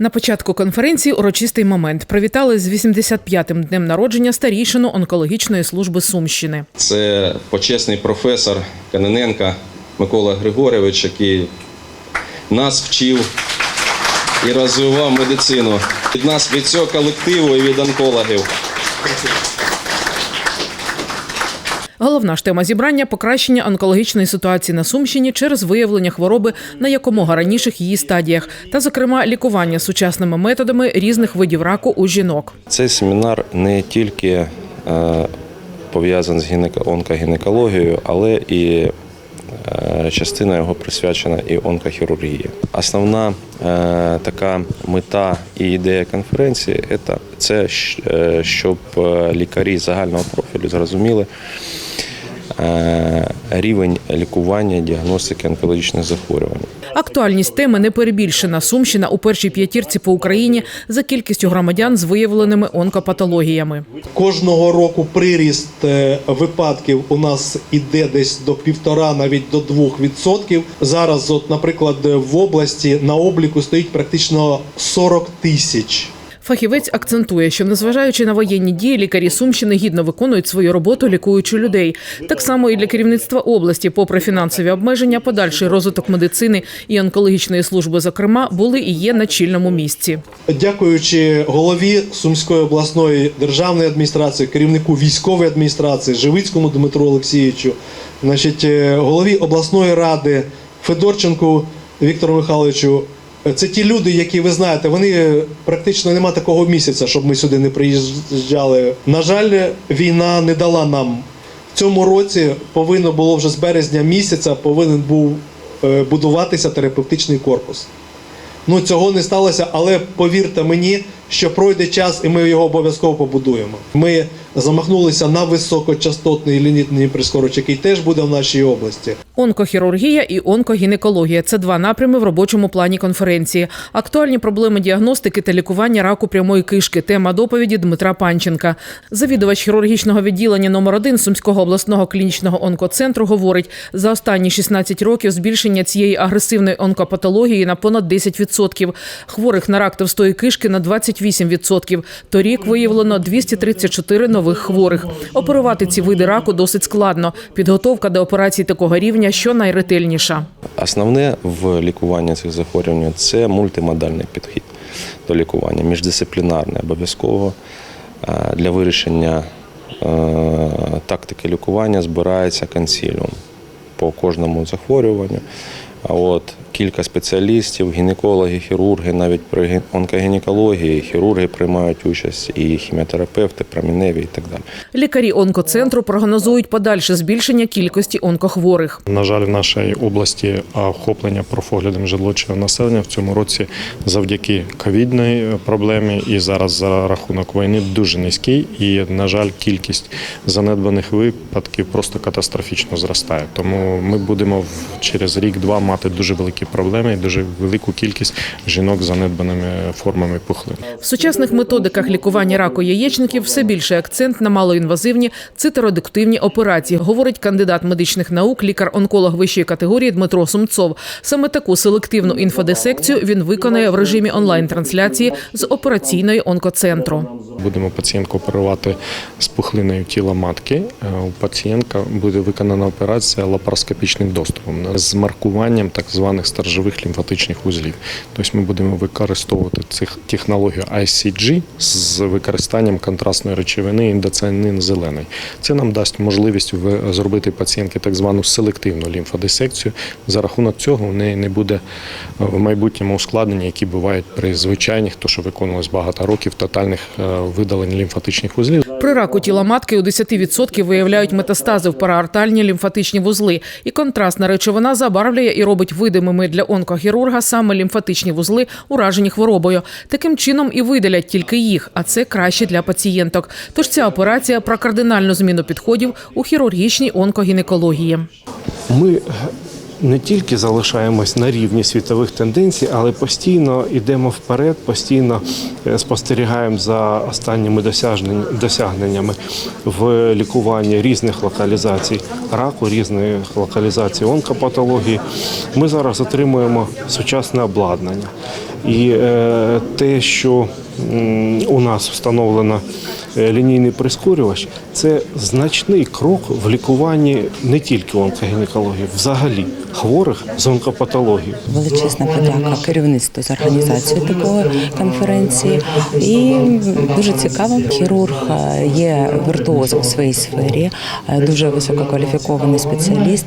На початку конференції урочистий момент привітали з 85-м днем народження старійшину онкологічної служби Сумщини. Це почесний професор Канененка Микола Григорович, який нас вчив і розвивав медицину. Від нас, від цього колективу і від онкологів. Головна ж тема зібрання покращення онкологічної ситуації на Сумщині через виявлення хвороби на якомога раніших її стадіях, та, зокрема, лікування сучасними методами різних видів раку у жінок. Цей семінар не тільки е, пов'язаний з гінеко- онкогінекологією, але і е, частина його присвячена і онкохірургії. Основна е, така мета і ідея конференції це, щоб лікарі загального профілю зрозуміли рівень лікування, діагностики онкологічних захворювань. Актуальність теми не перебільшена. Сумщина у першій п'ятірці по Україні за кількістю громадян з виявленими онкопатологіями. Кожного року приріст е, випадків у нас іде десь до півтора, навіть до двох відсотків. Зараз, от, наприклад, в області на обліку стоїть практично 40 тисяч. Фахівець акцентує, що незважаючи на воєнні дії, лікарі Сумщини гідно виконують свою роботу, лікуючи людей. Так само і для керівництва області, попри фінансові обмеження, подальший розвиток медицини і онкологічної служби, зокрема, були і є на чільному місці. Дякуючи голові Сумської обласної державної адміністрації, керівнику військової адміністрації Живицькому Дмитру Олексійовичу, значить, е, голові обласної ради Федорченку Віктору Михайловичу. Це ті люди, які ви знаєте, вони практично нема такого місяця, щоб ми сюди не приїжджали. На жаль, війна не дала нам в цьому році. Повинно було вже з березня місяця повинен був е, будуватися терапевтичний корпус. Ну цього не сталося, але повірте мені, що пройде час, і ми його обов'язково побудуємо. Ми замахнулися на високочастотний лінітний прискорювач, який теж буде в нашій області. Онкохірургія і онкогінекологія це два напрями в робочому плані конференції. Актуальні проблеми діагностики та лікування раку прямої кишки. Тема доповіді Дмитра Панченка. Завідувач хірургічного відділення номер 1 Сумського обласного клінічного онкоцентру говорить, за останні 16 років збільшення цієї агресивної онкопатології на понад 10%. Хворих на рак товстої кишки на 28%. Торік виявлено 234 нових хворих. Оперувати ці види раку досить складно. Підготовка до операцій такого рівня що найретельніша. Основне в лікуванні цих захворювань це мультимодальний підхід до лікування, міждисциплінарний обов'язково Е, для вирішення е, тактики лікування збирається консиліум по кожному захворюванню. А от кілька спеціалістів, гінекологи, хірурги, навіть при онкогінекології, хірурги приймають участь, і хіміотерапевти, проміневі і так далі. Лікарі онкоцентру прогнозують подальше збільшення кількості онкохворих. На жаль, в нашій області охоплення профоглядом жіночого населення в цьому році завдяки ковідної проблемі і зараз за рахунок війни дуже низький. І, на жаль, кількість занедбаних випадків просто катастрофічно зростає. Тому ми будемо в- через рік-два мати дуже великі проблеми і дуже велику кількість жінок з занедбаними формами пухлин. В сучасних методиках лікування раку яєчників все більше акцент на малоінвазивні циторедуктивні операції, говорить кандидат медичних наук, лікар-онколог вищої категорії Дмитро Сумцов. Саме таку селективну інфодисекцію він виконає в режимі онлайн-трансляції з операційної онкоцентру. Будемо пацієнтку оперувати з пухлиною тіла матки. Е, У пацієнтка буде виконана операція лапароскопічним доступом з маркуванням так званих сторожових лімфатичних вузлів. Тобто ми будемо використовувати цих технологію ICG з використанням контрастної речовини індоцианин зелений. Це нам дасть можливість зробити пацієнтки так звану селективну лімфодисекцію. За рахунок цього в неї не буде е, в майбутньому ускладнення, які бувають при звичайних, то що виконувалось багато років, тотальних видалень лімфатичних вузлів. При раку тіла матки у 10% виявляють метастази в параартальні лімфатичні вузли, і контрастна речовина забарвлює і робить видимими для онкохірурга саме лімфатичні вузли, уражені хворобою. Таким чином і видалять тільки їх, а це краще для пацієнток. Тож ця операція про кардинальну зміну підходів у хірургічній онкогінекології. Ми не тільки залишаємось на рівні світових тенденцій, але постійно йдемо вперед, постійно е, спостерігаємо за останніми досягненнями в лікуванні різних локалізацій раку, різних локалізацій онкопатології. Ми зараз отримуємо сучасне обладнання. І е, те, що у нас встановлено е, лінійний прискорювач, це значний крок в лікуванні не тільки онкогінекології, взагалі хворих з онкопатологією. Величезна подяка керівництву з організацією такої конференції. І дуже цікаво. Хірург е, є віртуозом в своїй сфері, е, дуже висококваліфікований спеціаліст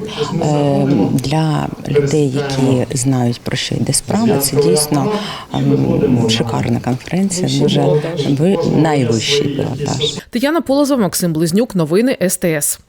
для людей, які знають про що йде справа. Це дійсно ем, шикарна конференція. Дуже ви- найвищий пілотаж. Тетяна Полозова, Максим Близнюк. Новини СТС.